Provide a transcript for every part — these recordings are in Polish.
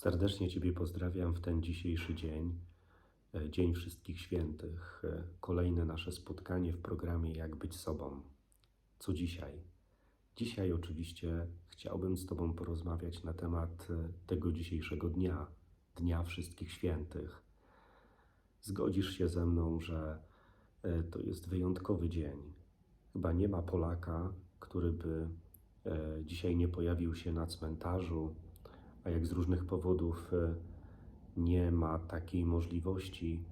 Serdecznie Ciebie pozdrawiam w ten dzisiejszy dzień, e, Dzień Wszystkich Świętych. e, Kolejne nasze spotkanie w programie Jak być sobą. Co dzisiaj? Dzisiaj oczywiście chciałbym z Tobą porozmawiać na temat e, tego dzisiejszego dnia, Dnia Wszystkich Świętych. Zgodzisz się ze mną, że to jest wyjątkowy dzień. Chyba nie ma Polaka, który by dzisiaj nie pojawił się na cmentarzu, a jak z różnych powodów e, nie ma takiej możliwości,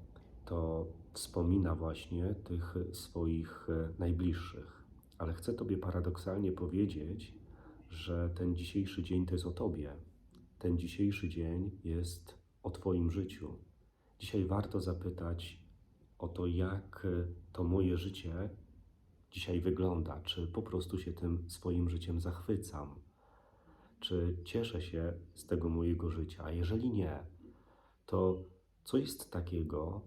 to wspomina właśnie tych swoich e, najbliższych. Ale chcę Tobie paradoksalnie powiedzieć, że ten dzisiejszy dzień to jest o Tobie. Ten dzisiejszy dzień jest o Twoim życiu. Dzisiaj warto zapytać o to, jak e, to moje życie dzisiaj wygląda, czy po prostu się tym swoim życiem zachwycam czy cieszę się z tego mojego życia? A jeżeli nie, to co jest takiego,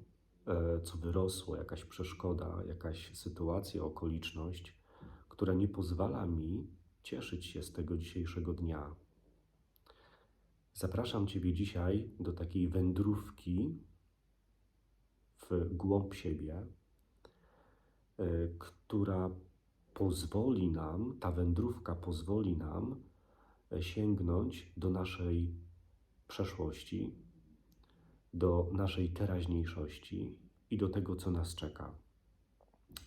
e, co wyrosło, jakaś przeszkoda, jakaś sytuacja, okoliczność, która nie pozwala mi cieszyć się z tego dzisiejszego dnia? Zapraszam Ciebie dzisiaj do takiej wędrówki w głąb siebie, e, która pozwoli nam, ta wędrówka pozwoli nam, sięgnąć do naszej przeszłości, do naszej teraźniejszości i do tego, co nas czeka.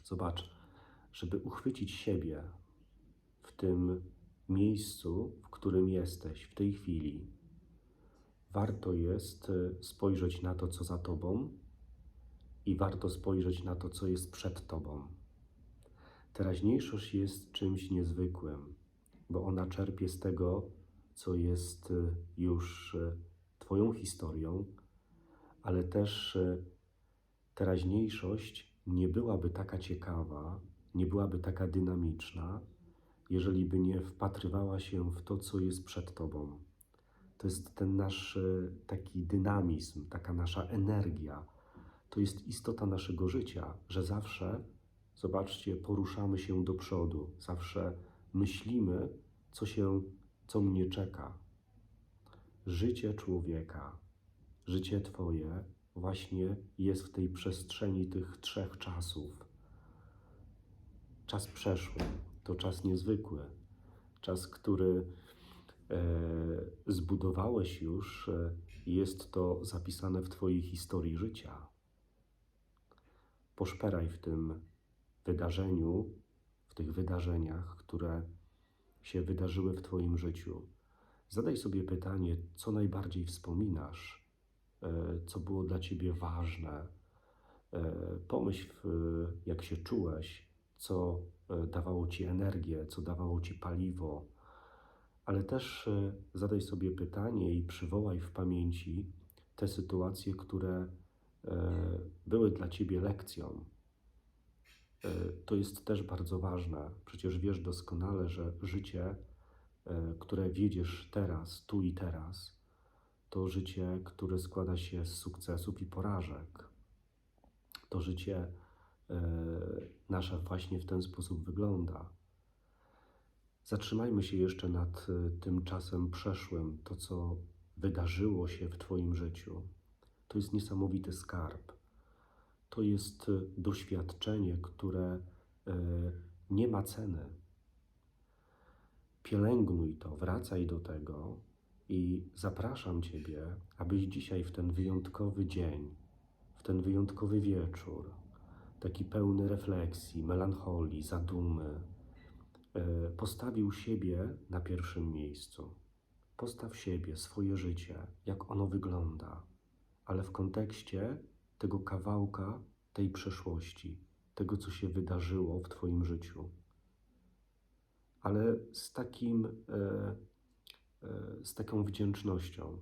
Zobacz, żeby uchwycić siebie w tym miejscu, w którym jesteś w tej chwili, warto jest e, spojrzeć na to, co za tobą i warto spojrzeć na to, co jest przed tobą. Teraźniejszość jest czymś niezwykłym bo ona czerpie z tego, co jest y, już y, Twoją historią, ale też y, teraźniejszość nie byłaby taka ciekawa, nie byłaby taka dynamiczna, jeżeli by nie wpatrywała się w to, co jest przed Tobą. To jest ten nasz taki dynamizm, taka nasza energia. To jest istota naszego życia, że zawsze, zobaczcie, poruszamy się do przodu, zawsze myślimy, co się, co mnie czeka. Życie człowieka, życie Twoje właśnie jest w tej przestrzeni tych trzech czasów. Czas przeszły to czas niezwykły, czas, który e, zbudowałeś już, e, jest to zapisane w Twojej historii życia. Poszperaj w tym wydarzeniu, w tych wydarzeniach, które się wydarzyły w Twoim życiu. Zadaj sobie pytanie, co najbardziej wspominasz, e, co było dla Ciebie ważne. E, pomyśl, jak się czułeś, co e, dawało Ci energię, co dawało Ci paliwo, ale też zadaj sobie pytanie i przywołaj w pamięci te sytuacje, które były dla Ciebie lekcją, E, to jest też bardzo ważne. Przecież wiesz doskonale, że życie, e, które wiedziesz teraz, tu i teraz, to życie, które składa się z sukcesów i porażek. To życie e, nasze właśnie w ten sposób wygląda. Zatrzymajmy się jeszcze nad tym czasem przeszłym, to co wydarzyło się w Twoim życiu. To jest niesamowity skarb to jest e, doświadczenie, które e, nie ma ceny. Pielęgnuj to, wracaj do tego i zapraszam Ciebie, abyś dzisiaj w ten wyjątkowy dzień, w ten wyjątkowy wieczór, taki pełny refleksji, melancholii, zadumy, e, postawił siebie na pierwszym miejscu. Postaw siebie, swoje życie, jak ono wygląda, ale w kontekście tego kawałka tej przeszłości, tego, co się wydarzyło w Twoim życiu. Ale z, takim, e, e, z taką wdzięcznością.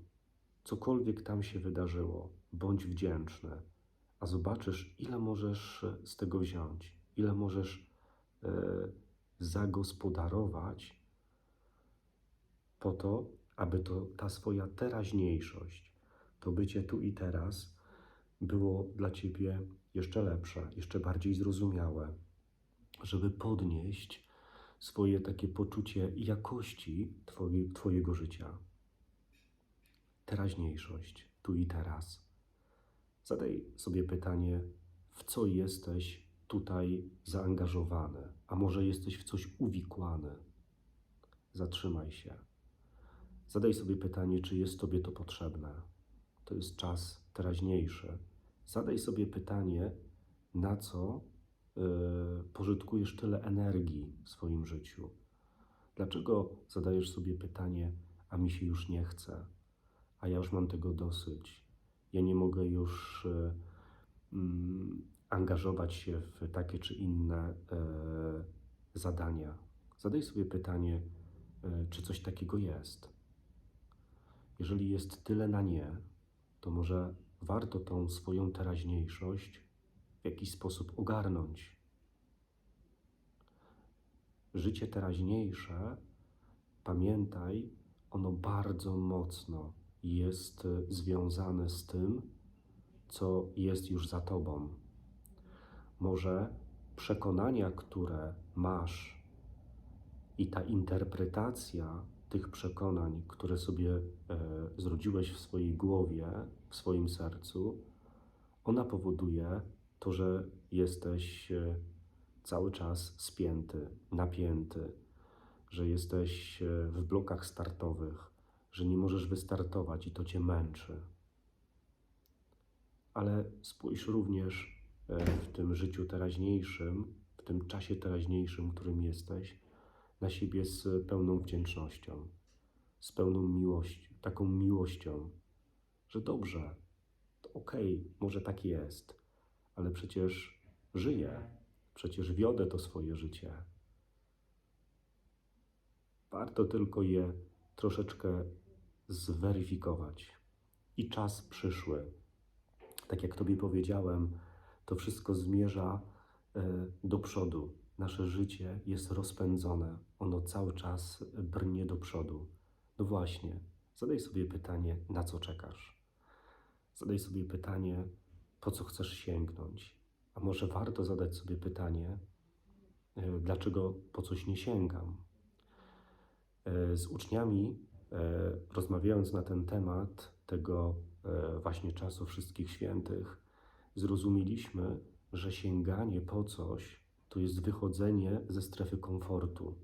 Cokolwiek tam się wydarzyło, bądź wdzięczny, a zobaczysz, ile możesz z tego wziąć, ile możesz e, zagospodarować po to, aby to ta swoja teraźniejszość, to bycie tu i teraz, było dla Ciebie jeszcze lepsze, jeszcze bardziej zrozumiałe, żeby podnieść swoje takie poczucie jakości twoje, Twojego życia. teraźniejszość, tu i teraz. Zadaj sobie pytanie, w co jesteś tutaj zaangażowany, a może jesteś w coś uwikłany. Zatrzymaj się. Zadaj sobie pytanie, czy jest Tobie to potrzebne. To jest czas teraźniejszy. Zadaj sobie pytanie, na co y, pożytkujesz tyle energii w swoim życiu. Dlaczego zadajesz sobie pytanie, a mi się już nie chce, a ja już mam tego dosyć, ja nie mogę już y, mm, angażować się w takie czy inne y, zadania. Zadaj sobie pytanie, czy coś takiego jest. Jeżeli jest tyle na nie, to może warto tą swoją teraźniejszość w jakiś sposób ogarnąć. Życie teraźniejsze, pamiętaj, ono bardzo mocno jest związane z tym, co jest już za tobą. Może przekonania, które masz i ta interpretacja tych przekonań, które sobie e, zrodziłeś w swojej głowie, w swoim sercu, ona powoduje to, że jesteś e, cały czas spięty, napięty, że jesteś e, w blokach startowych, że nie możesz wystartować i to cię męczy. Ale spójrz również w tym życiu teraźniejszym, w tym czasie teraźniejszym, którym jesteś, na siebie z pełną wdzięcznością, z pełną miłością, taką miłością, że dobrze, to okej, może tak jest, ale przecież żyję, przecież wiodę to swoje życie. Warto tylko je troszeczkę zweryfikować. I czas przyszły. Tak jak Tobie powiedziałem, to wszystko zmierza e, do przodu. Nasze życie jest rozpędzone, ono cały czas brnie do przodu. No właśnie, zadaj sobie pytanie, na co czekasz? Zadaj sobie pytanie, po co chcesz sięgnąć? A może warto zadać sobie pytanie, e, dlaczego po coś nie sięgam? E, Z uczniami, e, rozmawiając na ten temat tego właśnie czasu wszystkich świętych, zrozumieliśmy, że sięganie po coś to jest wychodzenie ze strefy komfortu.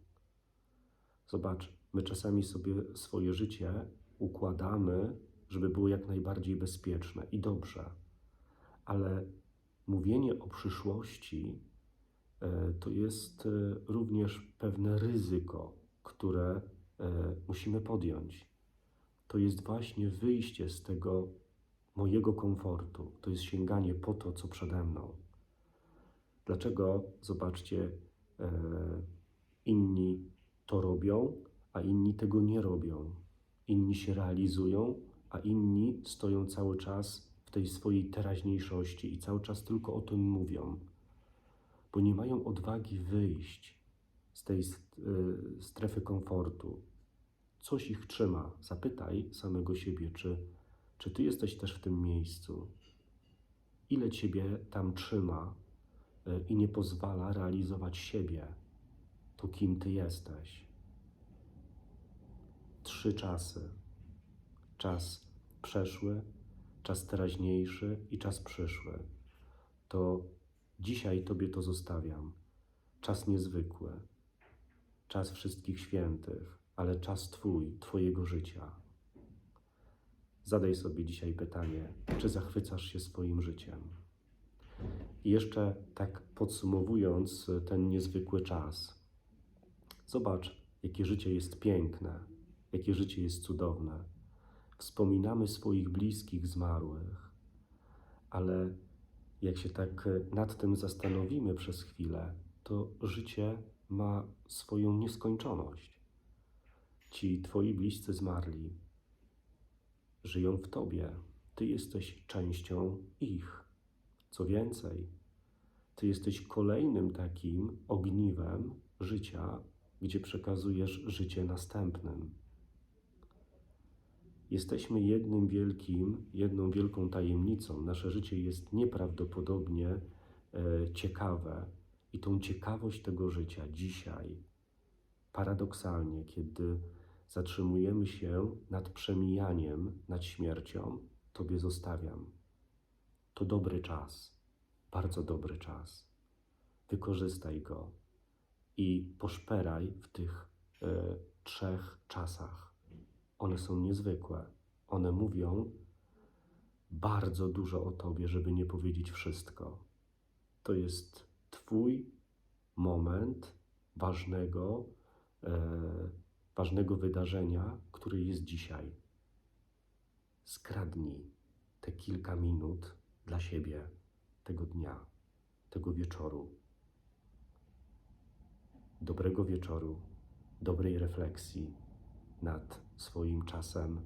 Zobacz, my czasami sobie swoje życie układamy, żeby było jak najbardziej bezpieczne i dobrze, ale mówienie o przyszłości e, to jest e, również pewne ryzyko, które e, musimy podjąć. To jest właśnie wyjście z tego mojego komfortu, to jest sięganie po to, co przede mną. Dlaczego, zobaczcie, e, inni to robią, a inni tego nie robią? Inni się realizują, a inni stoją cały czas w tej swojej teraźniejszości i cały czas tylko o tym mówią, bo nie mają odwagi wyjść z tej y, strefy komfortu. Coś ich trzyma. Zapytaj samego siebie, czy, czy ty jesteś też w tym miejscu. Ile ciebie tam trzyma i nie pozwala realizować siebie, to kim ty jesteś. Trzy czasy. Czas przeszły, czas teraźniejszy i czas przyszły. To dzisiaj Tobie to zostawiam. Czas niezwykły, czas wszystkich świętych, ale czas Twój, Twojego życia. Zadaj sobie dzisiaj pytanie, czy zachwycasz się swoim życiem? I jeszcze tak podsumowując ten niezwykły czas, zobacz, jakie życie jest piękne, jakie życie jest cudowne. Wspominamy swoich bliskich zmarłych, ale jak się tak nad tym zastanowimy przez chwilę, to życie ma swoją nieskończoność. Ci twoi bliscy zmarli żyją w tobie, ty jesteś częścią ich. Co więcej, ty jesteś kolejnym takim ogniwem życia, gdzie przekazujesz życie następnym. Jesteśmy jednym wielkim, jedną wielką tajemnicą. Nasze życie jest nieprawdopodobnie e, ciekawe i tą ciekawość tego życia dzisiaj, paradoksalnie, kiedy zatrzymujemy się nad przemijaniem, nad śmiercią, Tobie zostawiam. To dobry czas, bardzo dobry czas. Wykorzystaj go i poszperaj w tych e, trzech czasach. One są niezwykłe. One mówią bardzo dużo o Tobie, żeby nie powiedzieć wszystko. To jest Twój moment ważnego, e, ważnego wydarzenia, które jest dzisiaj. Skradnij te kilka minut dla siebie tego dnia, tego wieczoru. Dobrego wieczoru, dobrej refleksji nad swoim czasem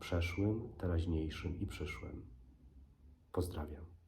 przeszłym, teraźniejszym i przyszłym. Pozdrawiam.